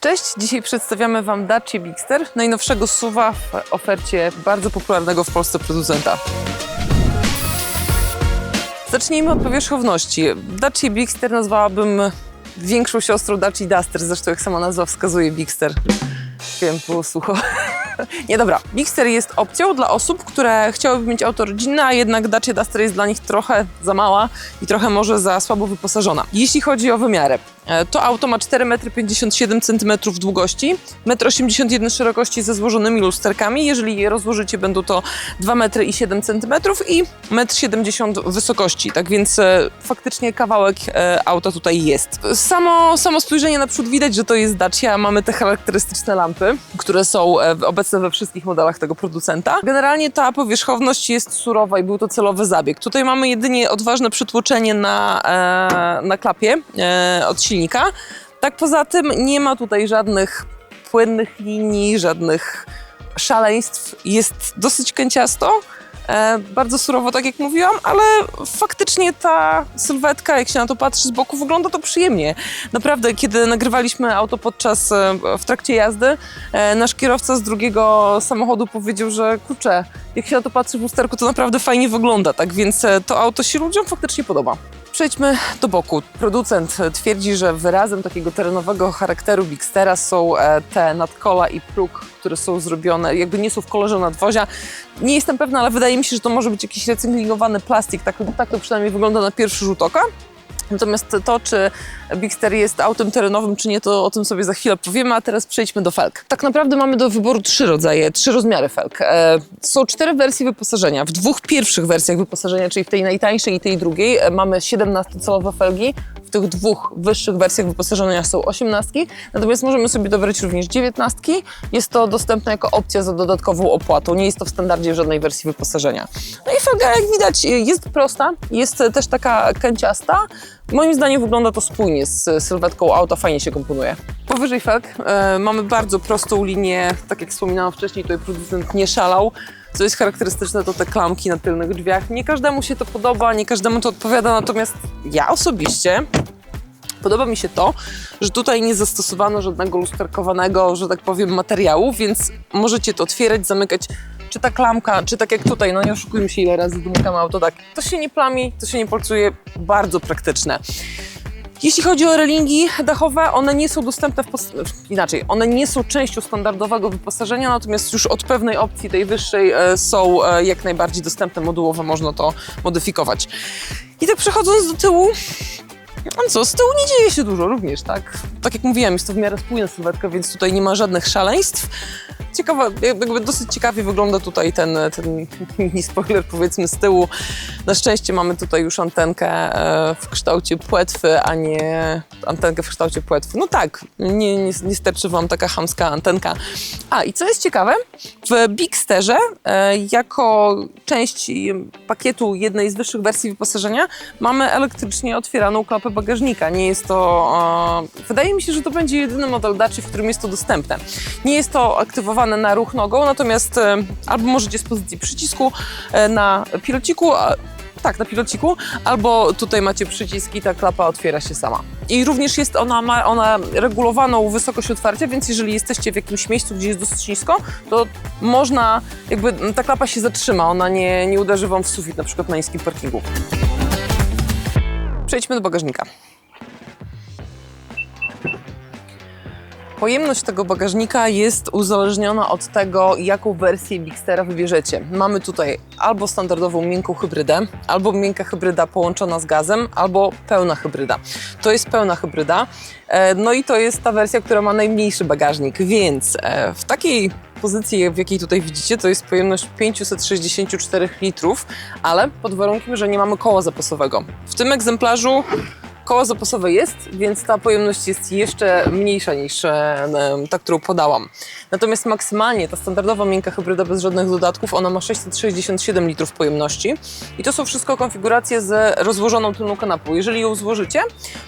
Cześć, dzisiaj przedstawiamy Wam Dacia Bigster, najnowszego SUVa w ofercie bardzo popularnego w Polsce producenta. Zacznijmy od powierzchowności. Dacia Bigster nazwałabym większą siostrą Dacia Duster, zresztą jak sama nazwa wskazuje Bigster. Wiem, było sucho. Nie, dobra. Bigster jest opcją dla osób, które chciałyby mieć auto rodzinne, a jednak Dacia Duster jest dla nich trochę za mała i trochę może za słabo wyposażona. Jeśli chodzi o wymiary, to auto ma 4,57 m długości, 1,81 m szerokości ze złożonymi lusterkami. Jeżeli je rozłożycie, będą to 2,07 cm i 1,70 m wysokości. Tak więc e, faktycznie kawałek e, auta tutaj jest. Samo, samo spojrzenie naprzód widać, że to jest Dacia. Mamy te charakterystyczne lampy, które są e, obecne we wszystkich modelach tego producenta. Generalnie ta powierzchowność jest surowa i był to celowy zabieg. Tutaj mamy jedynie odważne przytłoczenie na, e, na klapie e, od silnika. Tak poza tym nie ma tutaj żadnych płynnych linii, żadnych szaleństw. Jest dosyć kęciasto. E, bardzo surowo, tak jak mówiłam, ale faktycznie ta sylwetka, jak się na to patrzy z boku, wygląda to przyjemnie. Naprawdę, kiedy nagrywaliśmy auto podczas, e, w trakcie jazdy, e, nasz kierowca z drugiego samochodu powiedział, że kurczę, jak się na to patrzy w lusterku, to naprawdę fajnie wygląda, tak więc to auto się ludziom faktycznie podoba. Przejdźmy do boku. Producent twierdzi, że wyrazem takiego terenowego charakteru Bigstera są e, te nadkola i próg, które są zrobione, jakby nie są w kolorze nadwozia. Nie jestem pewna, ale wydaje mi się, że to może być jakiś recyklingowany plastik. Tak, tak to przynajmniej wygląda na pierwszy rzut oka. Natomiast to, czy Bigster jest autem terenowym, czy nie, to o tym sobie za chwilę powiemy, a teraz przejdźmy do felg. Tak naprawdę mamy do wyboru trzy rodzaje, trzy rozmiary felg. E, są cztery wersje wyposażenia. W dwóch pierwszych wersjach wyposażenia, czyli w tej najtańszej i tej drugiej, e, mamy 17-calowe felgi. W tych dwóch wyższych wersjach wyposażenia są 18, natomiast możemy sobie dobrać również 19. Jest to dostępne jako opcja za dodatkową opłatą. Nie jest to w standardzie żadnej wersji wyposażenia. No i felga, jak widać, jest prosta, jest też taka kęciasta. Moim zdaniem wygląda to spójnie z sylwetką auta, fajnie się komponuje. Powyżej felg e, mamy bardzo prostą linię, tak jak wspominałam wcześniej, tutaj producent nie szalał. Co jest charakterystyczne, to te klamki na tylnych drzwiach. Nie każdemu się to podoba, nie każdemu to odpowiada, natomiast ja osobiście Podoba mi się to, że tutaj nie zastosowano żadnego lusterkowanego, że tak powiem, materiału, więc możecie to otwierać, zamykać. Czy ta klamka, czy tak jak tutaj, no nie oszukujmy się ile razy domykamy auto, tak, to się nie plami, to się nie polcuje, bardzo praktyczne. Jeśli chodzi o relingi dachowe, one nie są dostępne w inaczej, one nie są częścią standardowego wyposażenia, natomiast już od pewnej opcji, tej wyższej, e, są e, jak najbardziej dostępne modułowo, można to modyfikować. I tak przechodząc do tyłu, no co, z tyłu nie dzieje się dużo również, tak? Tak jak mówiłam, jest to w miarę spójna sylwetka, więc tutaj nie ma żadnych szaleństw. Ciekawa, jakby dosyć ciekawie wygląda tutaj ten, ten mini spoiler powiedzmy z tyłu. Na szczęście mamy tutaj już antenkę e, w kształcie płetwy, a nie antenkę w kształcie płetwy. No tak, nie, nie, nie sterczy wam taka chamska antenka. A i co jest ciekawe, w Bigsterze e, jako część pakietu jednej z wyższych wersji wyposażenia mamy elektrycznie otwieraną klapę bagażnika. Nie jest to... E, wydaje mi się, że to będzie jedyny model Dacia, w którym jest to dostępne. Nie jest to aktywowane na ruch nogą, natomiast e, albo możecie z pozycji przycisku e, na pilociku, tak, na pilociku, albo tutaj macie przycisk i ta klapa otwiera się sama. I również jest ona, ma ona regulowaną wysokość otwarcia, więc jeżeli jesteście w jakimś miejscu, gdzie jest dosyć nisko, to można, jakby ta klapa się zatrzyma, ona nie, nie uderzy wam w sufit, na przykład na niskim parkingu. Przejdźmy do bagażnika. Pojemność tego bagażnika jest uzależniona od tego, jaką wersję Bigstera wybierzecie. Mamy tutaj albo standardową miękką hybrydę, albo miękka hybryda połączona z gazem, albo pełna hybryda. To jest pełna hybryda, e, no i to jest ta wersja, która ma najmniejszy bagażnik, więc e, w takiej pozycji, w jakiej tutaj widzicie, to jest pojemność 564 litrów, ale pod warunkiem, że nie mamy koła zapasowego. W tym egzemplarzu Koło zapasowe jest, więc ta pojemność jest jeszcze mniejsza niż e, ta, którą podałam. Natomiast maksymalnie ta standardowa miękka hybryda bez żadnych dodatków, ona ma 667 litrów pojemności. I to są wszystko konfiguracje z rozłożoną tylną kanapą. Jeżeli ją złożycie,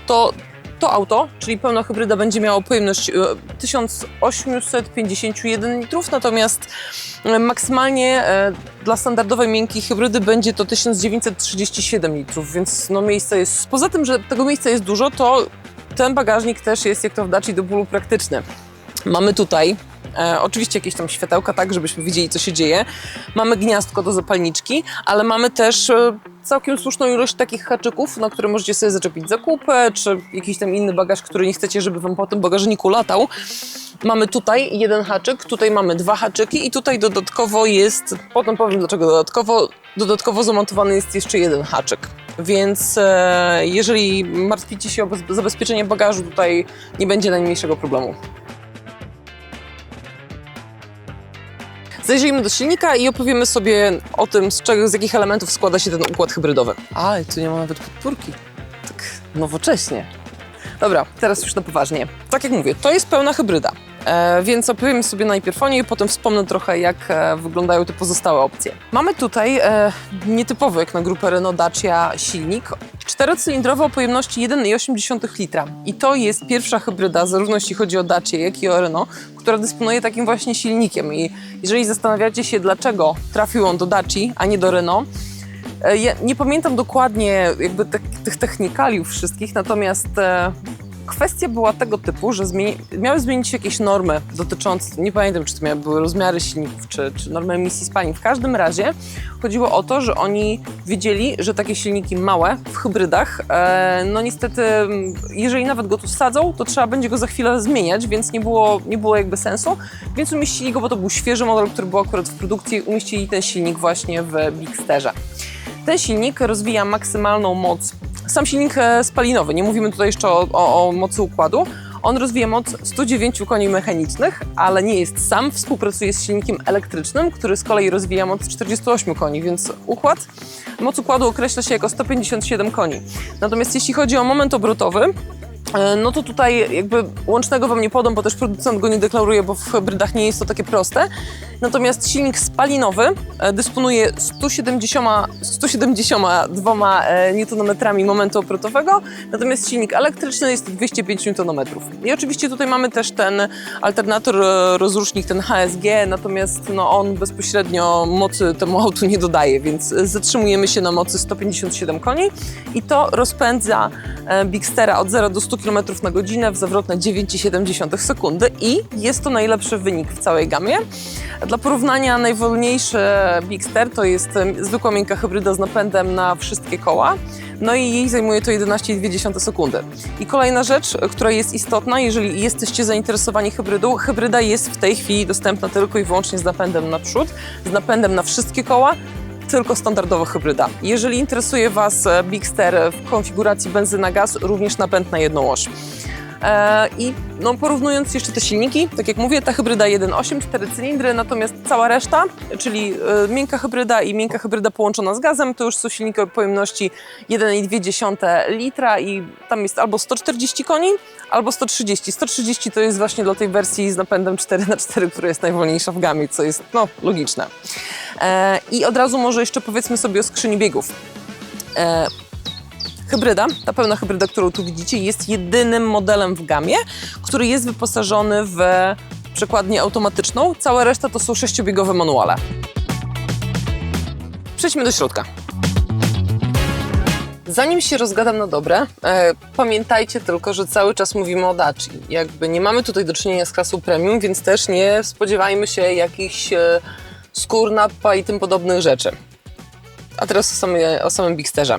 to to auto, czyli pełna hybryda, będzie miało pojemność e, 1851 litrów, natomiast e, maksymalnie e, dla standardowej miękkiej hybrydy będzie to 1937 litrów, więc no miejsce jest. Poza tym, że tego miejsca jest dużo, to ten bagażnik też jest, jak to w Daci, do bólu praktyczny. Mamy tutaj e, oczywiście jakieś tam światełka, tak, żebyśmy widzieli, co się dzieje. Mamy gniazdko do zapalniczki, ale mamy też e, całkiem słuszną ilość takich haczyków, na które możecie sobie zaczepić zakupy, czy jakiś tam inny bagaż, który nie chcecie, żeby wam po tym bagażniku latał. Mamy tutaj jeden haczyk, tutaj mamy dwa haczyki i tutaj dodatkowo jest, potem powiem dlaczego dodatkowo, dodatkowo zamontowany jest jeszcze jeden haczyk. Więc e, jeżeli martwicie się o bez- zabezpieczenie bagażu, tutaj nie będzie najmniejszego problemu. Zajrzyjmy do silnika i opowiemy sobie o tym, z, czego, z jakich elementów składa się ten układ hybrydowy. A, i tu nie ma nawet podpórki. Tak nowocześnie. Dobra, teraz już na poważnie. Tak jak mówię, to jest pełna hybryda. E, więc opowiemy sobie najpierw o niej, potem wspomnę trochę, jak e, wyglądają te pozostałe opcje. Mamy tutaj e, nietypowy jak na grupę Renault Dacia silnik. Czterocylindrowy o pojemności 1,8 litra. I to jest pierwsza hybryda, zarówno jeśli chodzi o Dacię, jak i o Renault, która dysponuje takim właśnie silnikiem. I jeżeli zastanawiacie się, dlaczego trafił on do Daci, a nie do Renault, Ja nie pamiętam dokładnie jakby te, tych technikaliów wszystkich, natomiast e, kwestia była tego typu, że zmieni, miały zmienić się jakieś normy dotyczące, nie pamiętam czy to miały były rozmiary silników, czy, czy normy emisji spalin. W każdym razie chodziło o to, że oni wiedzieli, że takie silniki małe w hybrydach, e, no niestety, jeżeli nawet go tu sadzą, to trzeba będzie go za chwilę zmieniać, więc nie było, nie było jakby sensu, więc umieścili go, bo to był świeży model, który był akurat w produkcji, umieścili ten silnik właśnie w Bigsterze. Ten silnik rozwija maksymalną moc. Sam silnik e, spalinowy, nie mówimy tutaj jeszcze o, o, o mocy układu. On rozwija moc 109 koni mechanicznych, ale nie jest sam. Współpracuje z silnikiem elektrycznym, który z kolei rozwija moc 48 koni, więc układ, moc układu określa się jako 157 koni. Natomiast jeśli chodzi o moment obrotowy, No to tutaj jakby łącznego Wam nie podam, bo też producent go nie deklaruje, bo w hybrydach nie jest to takie proste. Natomiast silnik spalinowy e, dysponuje 170, 172 e, Nm momentu obrotowego, natomiast silnik elektryczny jest 205 Nm. I oczywiście tutaj mamy też ten alternator e, rozrusznik, ten HSG, natomiast no, on bezpośrednio mocy temu autu nie dodaje, więc e, zatrzymujemy się na mocy 157 koni i to rozpędza e, Bigstera od 0 do 100 km na godzinę w zawrotne 9,7 sekundy i jest to najlepszy wynik w całej gamie. Dla porównania najwolniejszy Bigster to jest zwykła miękka hybryda z napędem na wszystkie koła, no i jej zajmuje to 11,2 sekundy. I kolejna rzecz, która jest istotna, jeżeli jesteście zainteresowani hybrydą, hybryda jest w tej chwili dostępna tylko i wyłącznie z napędem naprzód, z napędem na wszystkie koła, tylko standardowa hybryda. Jeżeli interesuje Was e, Bigster w konfiguracji benzyna-gaz, również napęd na jedną oś. E, I no, porównując jeszcze te silniki, tak jak mówię, ta hybryda 1.8, 4 cylindry, natomiast cała reszta, czyli e, miękka hybryda i miękka hybryda połączona z gazem, to już są silniki o pojemności 1,2 litra i tam jest albo 140 koni, albo 130. 130 to jest właśnie dla tej wersji z napędem 4x4, która jest najwolniejsza w gamie, co jest no, logiczne. E, I od razu może jeszcze powiedzmy sobie o skrzyni biegów. Hybryda, ta pełna hybryda, którą tu widzicie, jest jedynym modelem w gamie, który jest wyposażony w przekładnię automatyczną. Cała reszta to są sześciobiegowe manuale. Przejdźmy do środka. Zanim się rozgadam na dobre, e, pamiętajcie tylko, że cały czas mówimy o Daci. Jakby nie mamy tutaj do czynienia z klasą premium, więc też nie spodziewajmy się jakichś e, skór, nappa i tym podobnych rzeczy. A teraz o, o samym Bigsterze.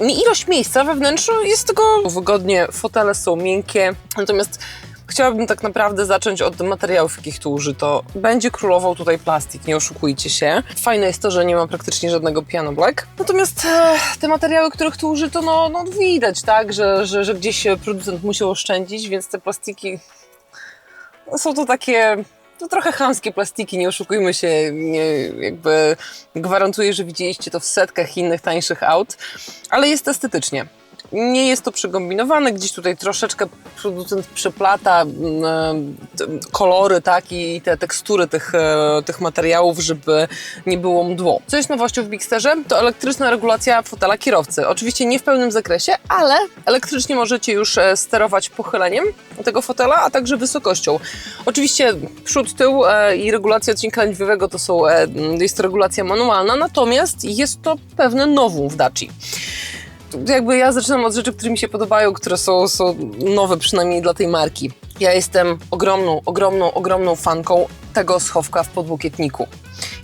Ilość miejsca we wnętrzu jest tego wygodnie, fotele są miękkie, natomiast chciałabym tak naprawdę zacząć od materiałów, jakich tu użyto. Będzie królował tutaj plastik, nie oszukujcie się. Fajne jest to, że nie ma praktycznie żadnego piano black. Natomiast e, te materiały, których tu użyto, no, no widać, tak, że, że, że gdzieś producent musiał oszczędzić, więc te plastiki no, są to takie to trochę chamskie plastiki, nie oszukujmy się, nie, jakby gwarantuję, że widzieliście to w setkach innych tańszych aut, ale jest estetycznie. Nie jest to przekombinowane, gdzieś tutaj troszeczkę producent przeplata mm, e, kolory, tak, i te tekstury tych, e, tych materiałów, żeby nie było mdło. Co jest nowością w Bigsterze? To elektryczna regulacja fotela kierowcy. Oczywiście nie w pełnym zakresie, ale elektrycznie możecie już e, sterować pochyleniem tego fotela, a także wysokością. Oczywiście przód, tył i regulacja odcinka lędźwiowego to są, jest to regulacja manualna, natomiast jest to pewne nowum w Daci. Jakby ja zaczynam od rzeczy, które mi się podobają, które są, są nowe przynajmniej dla tej marki. Ja jestem ogromną, ogromną, ogromną fanką tego schowka w podłokietniku.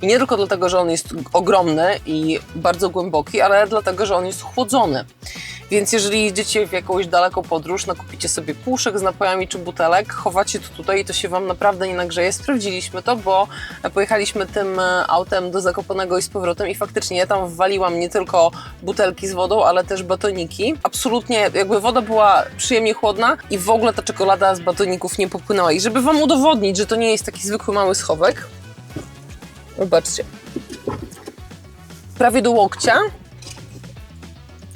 I nie tylko dlatego, że on jest ogromny i bardzo głęboki, ale dlatego, że on jest chłodzony. Więc jeżeli jedziecie w jakąś daleką podróż, nakupicie sobie puszek z napojami czy butelek, chowacie to tutaj i to się Wam naprawdę nie nagrzeje. Sprawdziliśmy to, bo pojechaliśmy tym e, autem do Zakopanego i z powrotem i faktycznie ja tam wwaliłam nie tylko butelki z wodą, ale też batoniki. Absolutnie jakby woda była przyjemnie chłodna i w ogóle ta czekolada z batoników nie popłynęła. I żeby Wam udowodnić, że to nie jest taki zwykły mały schowek, zobaczcie, prawie do łokcia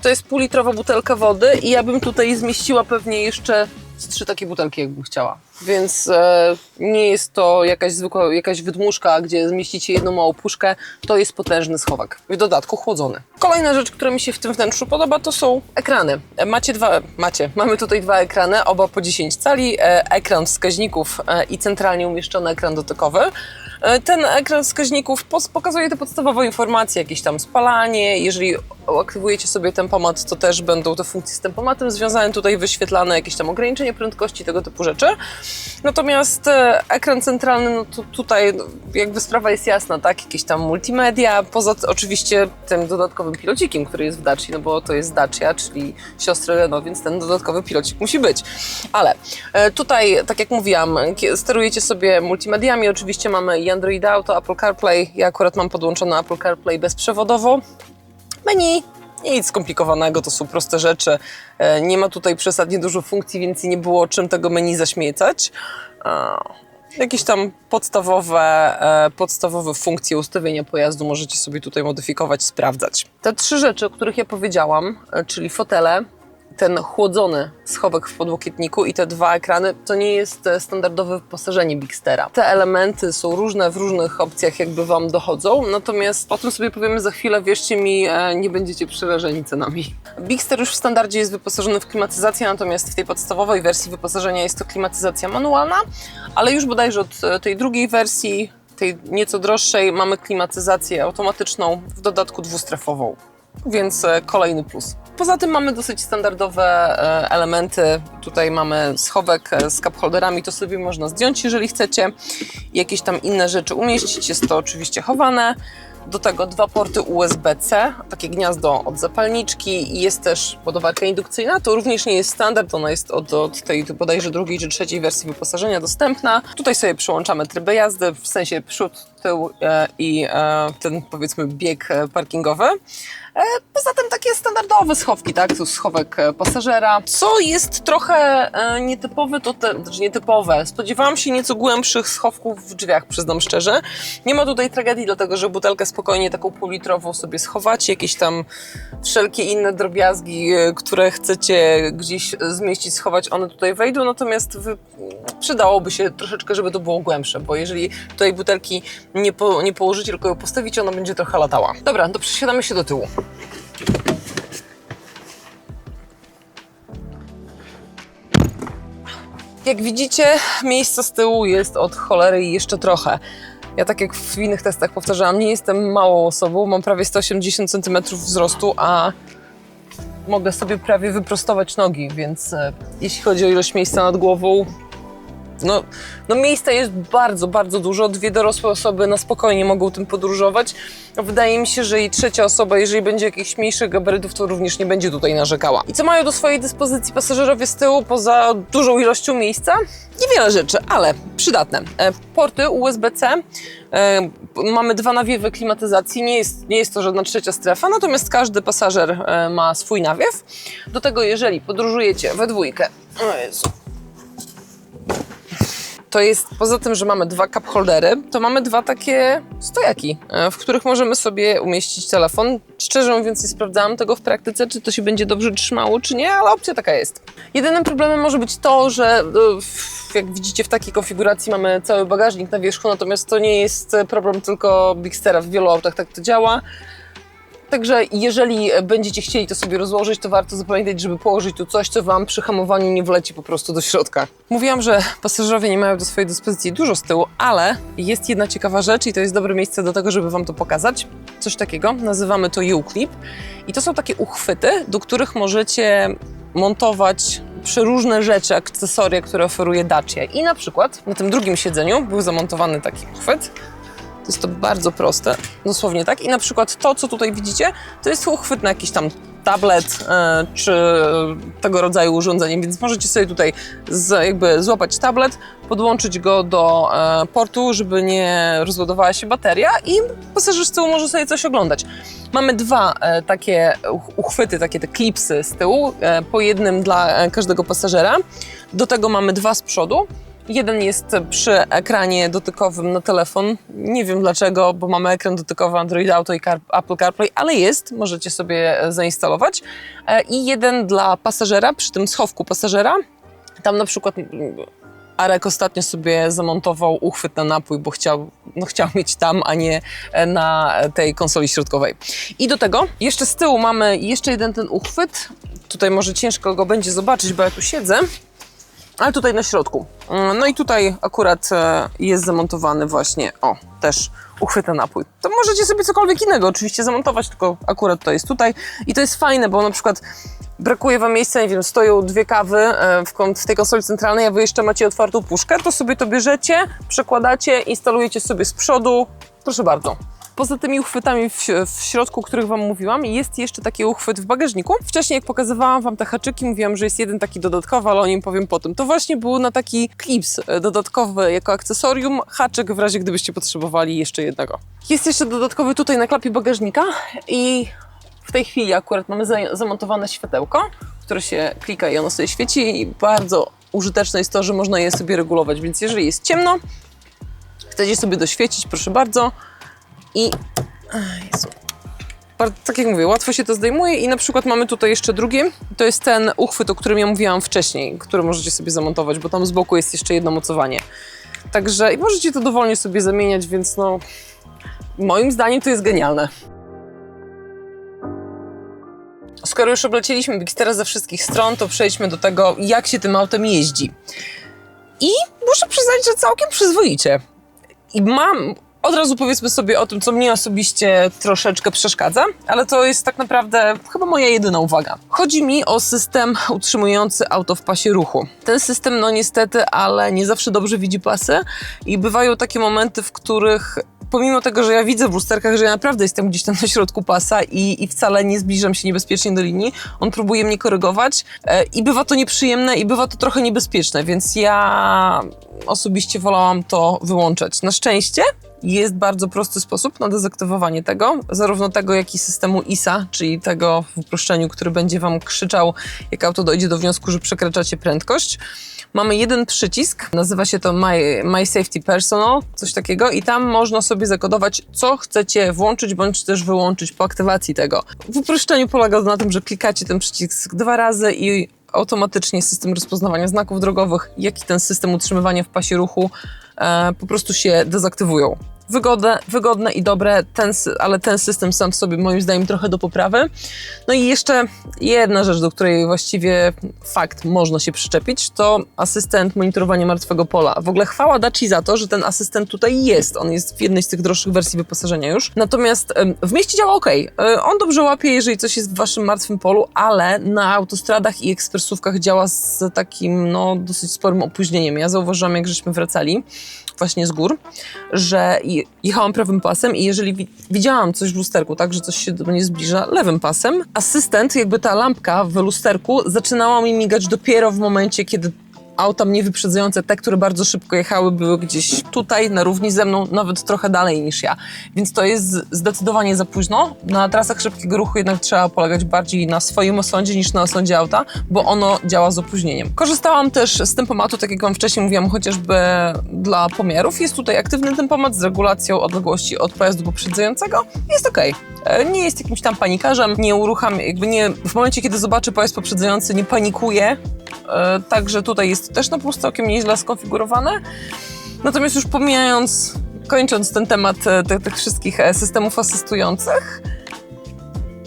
to jest półlitrowa butelka wody i ja bym tutaj zmieściła pewnie jeszcze z trzy takie butelki, jakbym chciała. Więc e, nie jest to jakaś zwykła, jakaś wydmuszka, gdzie zmieścicie jedną małą puszkę. To jest potężny schowek. W dodatku chłodzony. Kolejna rzecz, która mi się w tym wnętrzu podoba, to są ekrany. E, Macie dwa, macie, mamy tutaj dwa ekrany, oba po 10 cali. E, ekran wskaźników e, i centralnie umieszczony ekran dotykowy. E, Ten ekran wskaźników pokazuje te podstawowe informacje, jakieś tam spalanie. Jeżeli aktywujecie sobie tempomat, to też będą te funkcje z tempomatem związane tutaj wyświetlane, jakieś tam ograniczenie prędkości, tego typu rzeczy. Natomiast e, ekran centralny, no to tutaj no, jakby sprawa jest jasna, tak? Jakieś tam multimedia, poza oczywiście tym dodatkowym pilocikiem, który jest w Daci, no bo to jest Dacia, czyli siostry Renault, więc ten dodatkowy pilocik musi być. Ale e, tutaj, tak jak mówiłam, sterujecie sobie multimediami, oczywiście mamy i Android Auto, Apple CarPlay, ja akurat mam podłączone Apple CarPlay bezprzewodowo. Menu, nic skomplikowanego, to są proste rzeczy. E, Nie ma tutaj przesadnie dużo funkcji, więc nie było czym tego menu zaśmiecać. E, Jakieś tam podstawowe, e, podstawowe funkcje ustawienia pojazdu możecie sobie tutaj modyfikować, sprawdzać. Te trzy rzeczy, o których ja powiedziałam, czyli fotele, ten chłodzony schowek w podłokietniku i te dwa ekrany, to nie jest e, standardowe wyposażenie Bigstera. Te elementy są różne w różnych opcjach, jakby Wam dochodzą, natomiast o tym sobie powiemy za chwilę, wierzcie mi, e, nie będziecie przerażeni cenami. Bigster już w standardzie jest wyposażony w klimatyzację, natomiast w tej podstawowej wersji wyposażenia jest to klimatyzacja manualna, ale już bodajże od e, tej drugiej wersji, tej nieco droższej, mamy klimatyzację automatyczną, w dodatku dwustrefową więc e, kolejny plus. Poza tym mamy dosyć standardowe e, elementy. Tutaj mamy schowek e, z cup holderami, to sobie można zdjąć, jeżeli chcecie. Jakieś tam inne rzeczy umieścić, jest to oczywiście chowane. Do tego dwa porty USB-C, takie gniazdo od zapalniczki jest też ładowarka indukcyjna. To również nie jest standard, ona jest od, od tej bodajże drugiej czy trzeciej wersji wyposażenia dostępna. Tutaj sobie przyłączamy tryby jazdy, w sensie przód, tył e, i e, ten powiedzmy bieg e, parkingowy. Poza tym takie standardowe schowki, tak? Tu schowek pasażera. Co jest trochę nietypowe, to te, znaczy nietypowe. Spodziewałam się nieco głębszych schowków w drzwiach, przyznam szczerze. Nie ma tutaj tragedii, dlatego że butelkę spokojnie taką półlitrową sobie schowacie, jakieś tam wszelkie inne drobiazgi, które chcecie gdzieś zmieścić, schować, one tutaj wejdą, natomiast przydałoby się troszeczkę, żeby to było głębsze, bo jeżeli tutaj butelki nie, po, nie położycie, tylko ją postawicie, ona będzie trochę latała. Dobra, to przesiadamy się do tyłu. Jak widzicie, miejsca z tyłu jest od cholery jeszcze trochę. Ja tak jak w innych testach powtarzałam, nie jestem małą osobą, mam prawie 180 cm wzrostu, a mogę sobie prawie wyprostować nogi, więc e, jeśli chodzi o ilość miejsca nad głową, no, no miejsca jest bardzo, bardzo dużo. Dwie dorosłe osoby na spokojnie mogą tym podróżować. Wydaje mi się, że i trzecia osoba, jeżeli będzie jakichś mniejszych gabarytów, to również nie będzie tutaj narzekała. I co mają do swojej dyspozycji pasażerowie z tyłu poza dużą ilością miejsca? Niewiele rzeczy, ale przydatne. E, Porty USB-C. E, Mamy dwa nawiewy klimatyzacji. Nie jest, nie jest to żadna trzecia strefa, natomiast każdy pasażer e, ma swój nawiew. Do tego, jeżeli podróżujecie we dwójkę, o Jezu, to jest poza tym, że mamy dwa cup holdery, to mamy dwa takie stojaki, e, w których możemy sobie umieścić telefon. Szczerze mówiąc, nie sprawdzałam tego w praktyce, czy to się będzie dobrze trzymało, czy nie, ale opcja taka jest. Jedynym problemem może być to, że e, jak widzicie w takiej konfiguracji mamy cały bagażnik na wierzchu, natomiast to nie jest problem tylko Bigstera, w wielu autach tak to działa. Także jeżeli będziecie chcieli to sobie rozłożyć, to warto zapamiętać, żeby położyć tu coś, co Wam przy hamowaniu nie wleci po prostu do środka. Mówiłam, że pasażerowie nie mają do swojej dyspozycji dużo z tyłu, ale jest jedna ciekawa rzecz i to jest dobre miejsce do tego, żeby Wam to pokazać. Coś takiego, nazywamy to U-clip i to są takie uchwyty, do których możecie montować przeróżne rzeczy, akcesoria, które oferuje Dacia. I na przykład na tym drugim siedzeniu był zamontowany taki uchwyt, to jest to bardzo proste, dosłownie tak. I na przykład to, co tutaj widzicie, to jest uchwyt na jakiś tam tablet e, czy tego rodzaju urządzenie, więc możecie sobie tutaj z, jakby złapać tablet, podłączyć go do e, portu, żeby nie rozładowała się bateria i pasażer z tyłu może sobie coś oglądać. Mamy dwa e, takie uch- uchwyty, takie te klipsy z tyłu, e, po jednym dla e, każdego pasażera. Do tego mamy dwa z przodu. Jeden jest przy ekranie dotykowym na telefon. Nie wiem dlaczego, bo mamy ekran dotykowy Android Auto i Car Apple CarPlay, ale jest, możecie sobie e, zainstalować. E, I jeden dla pasażera, przy tym schowku pasażera. Tam na przykład Arek ostatnio sobie zamontował uchwyt na napój, bo chciał, no chciał mieć tam, a nie e, na tej konsoli środkowej. I do tego jeszcze z tyłu mamy jeszcze jeden ten uchwyt. Tutaj może ciężko go będzie zobaczyć, bo ja tu siedzę ale tutaj na środku. Mm, No i tutaj akurat e, jest zamontowany właśnie, o, też uchwyt na napój. To możecie sobie cokolwiek innego oczywiście zamontować, tylko akurat to jest tutaj. I to jest fajne, bo na przykład brakuje wam miejsca, nie wiem, stoją dwie kawy e, w, w tej konsoli centralnej, a wy jeszcze macie otwartą puszkę, to sobie to bierzecie, przekładacie, instalujecie sobie z przodu. Proszę bardzo. Poza tymi uchwytami w, w środku, o których Wam mówiłam, jest jeszcze taki uchwyt w bagażniku. Wcześniej, jak pokazywałam Wam te haczyki, mówiłam, że jest jeden taki dodatkowy, ale o nim powiem potem. To właśnie był na taki klips e, dodatkowy jako akcesorium, haczyk w razie gdybyście potrzebowali jeszcze jednego. Jest jeszcze dodatkowy tutaj na klapie bagażnika i w tej chwili akurat mamy za, zamontowane światełko, które się klika i ono sobie świeci i bardzo użyteczne jest to, że można je sobie regulować, więc jeżeli jest ciemno, chcecie sobie doświecić, proszę bardzo, i. Jezu. Tak jak mówię, łatwo się to zdejmuje i na przykład mamy tutaj jeszcze drugie. To jest ten uchwyt, o którym ja mówiłam wcześniej, który możecie sobie zamontować, bo tam z boku jest jeszcze jedno mocowanie. Także i możecie to dowolnie sobie zamieniać, więc no. Moim zdaniem to jest genialne. Skoro już oblecieliśmy Bigstera ze wszystkich stron, to przejdźmy do tego, jak się tym autem jeździ. I muszę przyznać, że całkiem przyzwoicie. I mam, od razu powiedzmy sobie o tym, co mnie osobiście troszeczkę przeszkadza, ale to jest tak naprawdę chyba moja jedyna uwaga. Chodzi mi o system utrzymujący auto w pasie ruchu. Ten system, no niestety, ale nie zawsze dobrze widzi pasy i bywają takie momenty, w których pomimo tego, że ja widzę w lusterkach, że ja naprawdę jestem gdzieś tam na środku pasa i, i wcale nie zbliżam się niebezpiecznie do linii, on próbuje mnie korygować e, i bywa to nieprzyjemne i bywa to trochę niebezpieczne, więc ja osobiście wolałam to wyłączać. Na szczęście jest bardzo prosty sposób na dezaktywowanie tego, zarówno tego, jak i systemu ISA, czyli tego w uproszczeniu, który będzie Wam krzyczał, jak auto dojdzie do wniosku, że przekraczacie prędkość. Mamy jeden przycisk, nazywa się to My, My Safety Personal, coś takiego, i tam można sobie zakodować, co chcecie włączyć bądź też wyłączyć po aktywacji tego. W uproszczeniu polega to na tym, że klikacie ten przycisk dwa razy i automatycznie system rozpoznawania znaków drogowych, jak i ten system utrzymywania w pasie ruchu e, po prostu się dezaktywują. Wygodne, wygodne i dobre, ten, ale ten system sam sobie moim zdaniem trochę do poprawy. No i jeszcze jedna rzecz, do której właściwie fakt można się przyczepić, to asystent monitorowania martwego pola. W ogóle chwała Daci za to, że ten asystent tutaj jest. On jest w jednej z tych droższych wersji wyposażenia już. Natomiast w mieście działa ok. On dobrze łapie, jeżeli coś jest w waszym martwym polu, ale na autostradach i ekspresówkach działa z takim no, dosyć sporym opóźnieniem. Ja zauważyłam, jak żeśmy wracali właśnie z gór, że je- jechałam prawym pasem i jeżeli wi- widziałam coś w lusterku, tak, że coś się do mnie zbliża lewym pasem, asystent, jakby ta lampka w lusterku zaczynała mi migać dopiero w momencie, kiedy auta mnie wyprzedzające, te, które bardzo szybko jechały, były gdzieś tutaj, na równi ze mną, nawet trochę dalej niż ja. Więc to jest zdecydowanie za późno. Na trasach szybkiego ruchu jednak trzeba polegać bardziej na swoim osądzie niż na osądzie auta, bo ono działa z opóźnieniem. Korzystałam też z tempomatu, tak jak wam wcześniej mówiłam, chociażby dla pomiarów. Jest tutaj aktywny tempomat z regulacją odległości od pojazdu poprzedzającego. Jest okej. E, Nie jest jakimś tam panikarzem, nie uruchamia, jakby nie, w momencie, kiedy zobaczy pojazd poprzedzający, nie panikuje, E, Także tutaj jest też na plus całkiem nieźle skonfigurowane. Natomiast już pomijając, kończąc ten temat e, tych, tych wszystkich e, systemów asystujących,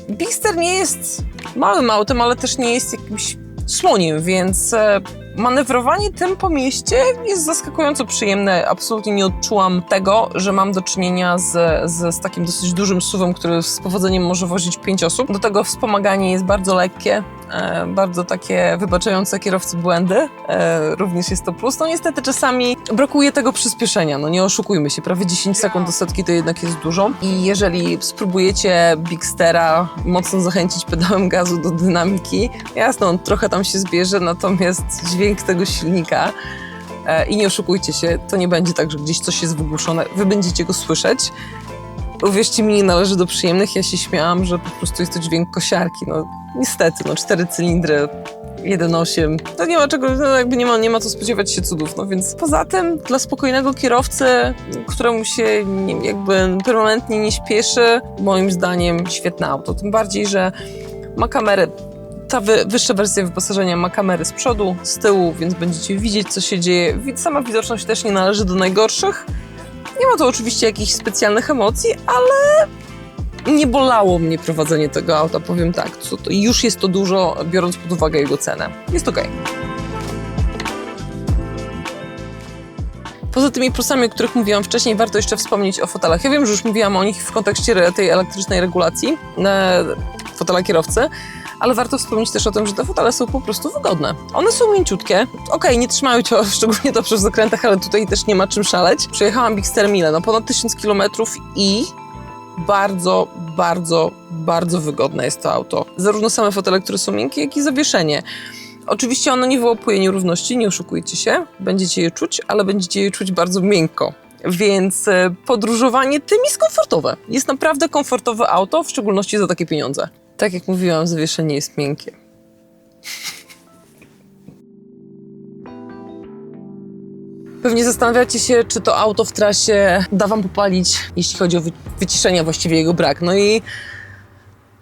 Bigster nie jest małym autem, ale też nie jest jakimś słoniem, więc e, manewrowanie tym po mieście jest zaskakująco przyjemne. Absolutnie nie odczułam tego, że mam do czynienia z, z, z takim dosyć dużym suwem, który z powodzeniem może wozić pięć osób. Do tego wspomaganie jest bardzo lekkie, e, bardzo takie wybaczające kierowcy błędy. E, również jest to plus. No niestety czasami brakuje tego przyspieszenia, no nie oszukujmy się, prawie 10 sekund do setki to jednak jest dużo. I jeżeli spróbujecie Bigstera mocno zachęcić pedałem gazu do dynamiki, jasno, on trochę tam się zbierze, natomiast dźwięk tego silnika e, i nie oszukujcie się, to nie będzie tak, że gdzieś coś jest wygłuszone, wy będziecie go słyszeć. Uwierzcie mi, nie należy do przyjemnych. Ja się śmiałam, że po prostu jest to dźwięk kosiarki. No niestety, no cztery cylindry, 1.8. To nie ma czego, no jakby nie ma, nie ma co spodziewać się cudów. No więc poza tym dla spokojnego kierowcy, któremu się nie, jakby permanentnie nie śpieszy, moim zdaniem świetne auto. Tym bardziej, że ma kamerę ta wy, wyższa wersja wyposażenia ma kamery z przodu, z tyłu, więc będziecie widzieć, co się dzieje. Sama widoczność też nie należy do najgorszych. Nie ma to oczywiście jakichś specjalnych emocji, ale nie bolało mnie prowadzenie tego auta, powiem tak. To, już jest to dużo, biorąc pod uwagę jego cenę. Jest okej. Poza tymi plusami, o których mówiłam wcześniej, warto jeszcze wspomnieć o fotelach. Ja wiem, że już mówiłam o nich w kontekście tej elektrycznej regulacji e, fotela kierowcy, ale warto wspomnieć też o tym, że te fotele są po prostu wygodne. One są mięciutkie. Okej, nie trzymają cię szczególnie dobrze w zakrętach, ale tutaj też nie ma czym szaleć. Przejechałam Bigster Mile, no ponad 1000 km i bardzo, bardzo, bardzo wygodne jest to auto. Zarówno same fotele, które są miękkie, jak i zawieszenie. Oczywiście ono nie wyłapuje nierówności, nie oszukujcie się, będziecie je czuć, ale będziecie je czuć bardzo miękko. Więc e, podróżowanie tym jest komfortowe. Jest naprawdę komfortowe auto, w szczególności za takie pieniądze. Tak jak mówiłam, zawieszenie jest miękkie. Pewnie zastanawiacie się, czy to auto w trasie da wam popalić, jeśli chodzi o wy- wyciszenie, właściwie jego brak. No i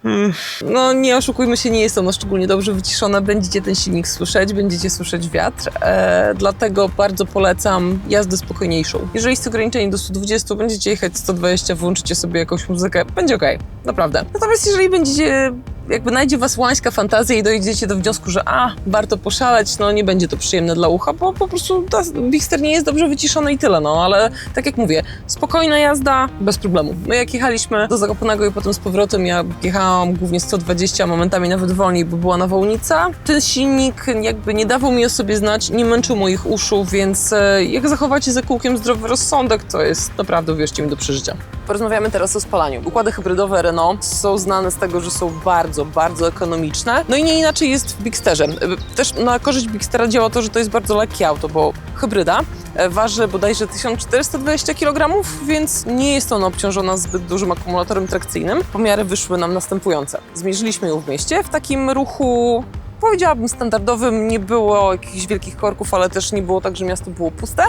Hmm. No nie oszukujmy się, nie jest ono szczególnie dobrze wyciszone. Będziecie ten silnik słyszeć, będziecie słyszeć wiatr, e, dlatego bardzo polecam jazdę spokojniejszą. Jeżeli jest ograniczenie do 120, będziecie jechać 120, włączycie sobie jakąś muzykę, będzie okej, naprawdę. Natomiast jeżeli będziecie, jakby najdzie was łańska fantazja i dojdziecie do wniosku, że a, warto poszaleć, no nie będzie to przyjemne dla ucha, bo po prostu Bigster nie jest dobrze wyciszony i tyle, no ale tak jak mówię, spokojna jazda, bez problemu. My jak jechaliśmy do Zakopanego i potem z powrotem, ja jechałam głównie 120, a momentami nawet wolniej, bo była nawałnica. Ten silnik jakby nie dawał mi o sobie znać, nie męczył moich uszu, więc e, jak zachowacie za kółkiem zdrowy rozsądek, to jest naprawdę, uwierzcie mi, do przeżycia. Porozmawiamy teraz o spalaniu. Układy hybrydowe Renault są znane z tego, że są bardzo, bardzo ekonomiczne. No i nie inaczej jest w Bigsterze. E, Też na korzyść Bigstera działa to, że to jest bardzo lekkie auto, bo hybryda e, waży bodajże 1420 kg, więc nie jest ona obciążona zbyt dużym akumulatorem trakcyjnym. Pomiary wyszły nam następujące. Zmierzyliśmy ją w mieście w takim ruchu powiedziałabym standardowym, nie było jakichś wielkich korków, ale też nie było tak, że miasto było puste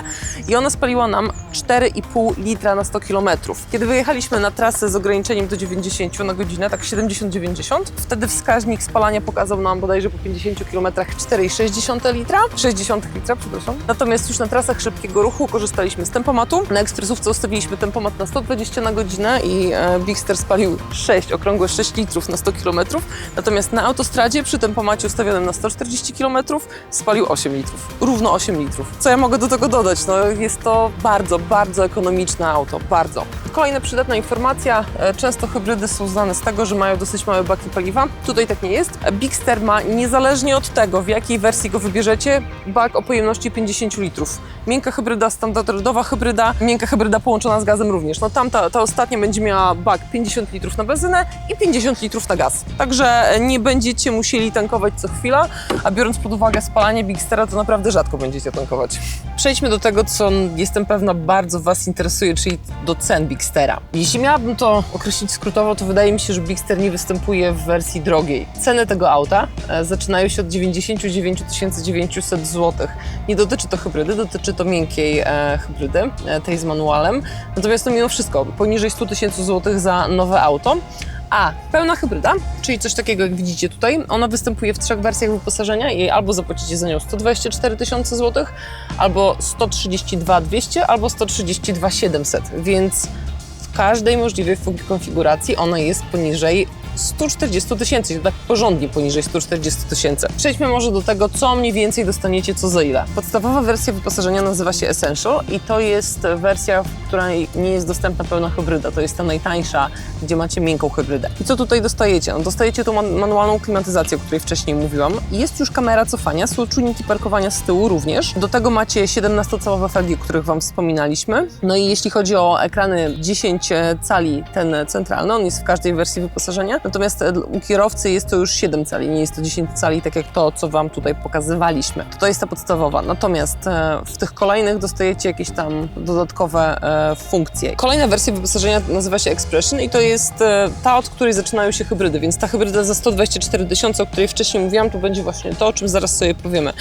i ona spaliła nam 4,5 litra na 100 km. Kiedy wyjechaliśmy na trasę z ograniczeniem do 90 na godzinę, tak 70-90, wtedy wskaźnik spalania pokazał nam bodajże po 50 km 4,6 litra, 60 litra, przepraszam. Natomiast już na trasach szybkiego ruchu korzystaliśmy z tempomatu. Na ekspresówce ustawiliśmy tempomat na 120 na godzinę i e, Bigster spalił 6, okrągłe 6 litrów na 100 km. Natomiast na autostradzie przy tempomacie ustawionym na 140 km spalił 8 litrów. Równo 8 litrów. Co ja mogę do tego dodać? No jest to bardzo, bardzo ekonomiczne auto. Bardzo. Kolejna przydatna informacja. E, Często hybrydy są znane z tego, że mają dosyć małe baki paliwa. Tutaj tak nie jest. Bigster ma, niezależnie od tego, w jakiej wersji go wybierzecie, bak o pojemności 50 litrów. Miękka hybryda, standardowa hybryda, miękka hybryda połączona z gazem również. No tamta, ta ostatnia będzie miała bak 50 litrów na benzynę i 50 litrów na gaz. Także nie będziecie musieli tankować co chwila, a biorąc pod uwagę spalanie Bigstera, to naprawdę rzadko będziecie tankować. Przejdźmy do tego, co jestem pewna bardzo Was interesuje, czyli do cen Bigstera. Jeśli miałabym to określić skrótowo, to wydaje mi się, że Bigster nie występuje w wersji drogiej. Ceny tego auta e, zaczynają się od 99 900 zł. Nie dotyczy to hybrydy, dotyczy to miękkiej e, hybrydy, e, tej z manualem. Natomiast to mimo wszystko poniżej 100 tysięcy złotych za nowe auto. A pełna hybryda, czyli coś takiego jak widzicie tutaj, ona występuje w trzech wersjach wyposażenia i albo zapłacicie za nią 124 tysiące złotych, albo 132 200, albo 132 700, więc każdej możliwej konfiguracji ona jest poniżej 140 tysięcy, tak porządnie poniżej 140 tysięcy. Przejdźmy może do tego, co mniej więcej dostaniecie co za ile. Podstawowa wersja wyposażenia nazywa się Essential i to jest wersja, w której nie jest dostępna pełna hybryda. To jest ta najtańsza, gdzie macie miękką hybrydę. I co tutaj dostajecie? No, dostajecie tą man- manualną klimatyzację, o której wcześniej mówiłam. Jest już kamera cofania, są czujniki parkowania z tyłu również. Do tego macie 17-calowe felgi, o których Wam wspominaliśmy. No i jeśli chodzi o ekrany 10 cali, ten centralny, on jest w każdej wersji wyposażenia. Natomiast e, u kierowcy jest to już 7 cali, nie jest to 10 cali, tak jak to, co Wam tutaj pokazywaliśmy. To, jest ta podstawowa. Natomiast e, w tych kolejnych dostajecie jakieś tam dodatkowe e, funkcje. Kolejna wersja wyposażenia nazywa się Expression i to jest ta, od której zaczynają się hybrydy, więc ta hybryda za 124 tysiące, o której wcześniej mówiłam, to będzie właśnie to, o czym zaraz sobie powiemy.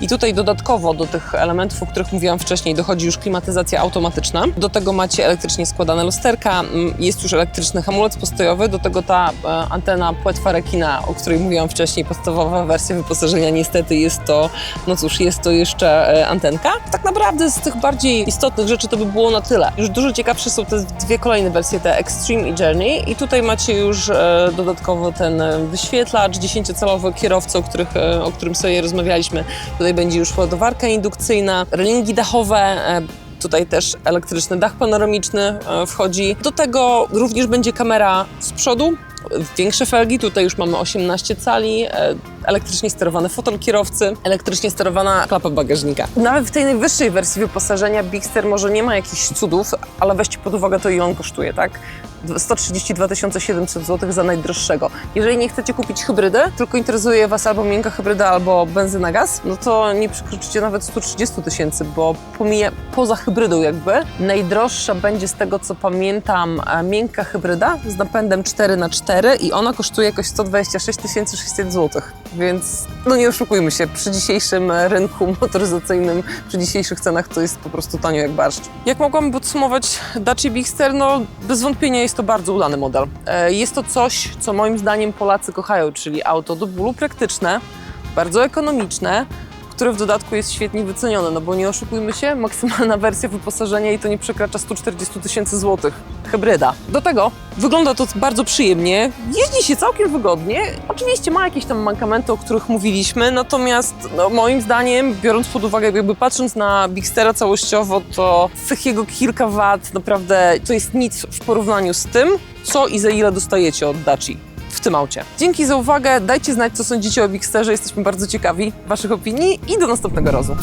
I tutaj dodatkowo do tych elementów, o których mówiłam wcześniej, dochodzi już klimatyzacja automatyczna. Do tego macie elektrycznie składane lusterka, jest już elektryczny hamulec postojowy, do tego ta antena płetwa rekina, o której mówiłam wcześniej, podstawowa wersja wyposażenia, niestety jest to, no cóż, jest to jeszcze e, antenka. Tak naprawdę z tych bardziej istotnych rzeczy to by było na tyle. Już dużo ciekawsze są te dwie kolejne wersje, te Extreme i Journey i tutaj macie już e, dodatkowo ten e, wyświetlacz 10-calowy kierowca, o, których, e, o którym sobie rozmawialiśmy. Tutaj będzie już ładowarka indukcyjna, relingi dachowe, e, Tutaj też elektryczny dach panoramiczny e, wchodzi. Do tego również będzie kamera z przodu, większe felgi. Tutaj już mamy 18 cali, e, elektrycznie sterowany fotel kierowcy, elektrycznie sterowana klapa bagażnika. Nawet w tej najwyższej wersji wyposażenia Bigster może nie ma jakichś cudów, ale weźcie pod uwagę to ile on kosztuje, tak? 132 700 zł za najdroższego. Jeżeli nie chcecie kupić hybrydy, tylko interesuje Was albo miękka hybryda, albo benzyna gaz, no to nie przekroczycie nawet 130 tysięcy, bo pomija, poza hybrydą jakby, najdroższa będzie z tego co pamiętam e, miękka hybryda z napędem 4x4 i ona kosztuje jakoś 126 600 zł. Więc no nie oszukujmy się, przy dzisiejszym rynku motoryzacyjnym, przy dzisiejszych cenach to jest po prostu tanio jak barszcz. Jak mogłam podsumować Dacia Bigster? No bez wątpienia jest to bardzo udany model. E, Jest to coś, co moim zdaniem Polacy kochają, czyli auto do bólu praktyczne, bardzo ekonomiczne, które w dodatku jest świetnie wycenione, no bo nie oszukujmy się, maksymalna wersja wyposażenia i to nie przekracza 140 tysięcy złotych. Hybryda. Do tego wygląda to bardzo przyjemnie, jeździ się całkiem wygodnie. Oczywiście ma jakieś tam mankamenty, o których mówiliśmy, natomiast no, moim zdaniem, biorąc pod uwagę, jakby patrząc na Bigstera całościowo, to tych jego kilka wad naprawdę to jest nic w porównaniu z tym, co i za ile dostajecie od Daci w tym aucie. Dzięki za uwagę, dajcie znać, co sądzicie o Bigsterze, jesteśmy bardzo ciekawi Waszych opinii i do następnego razu.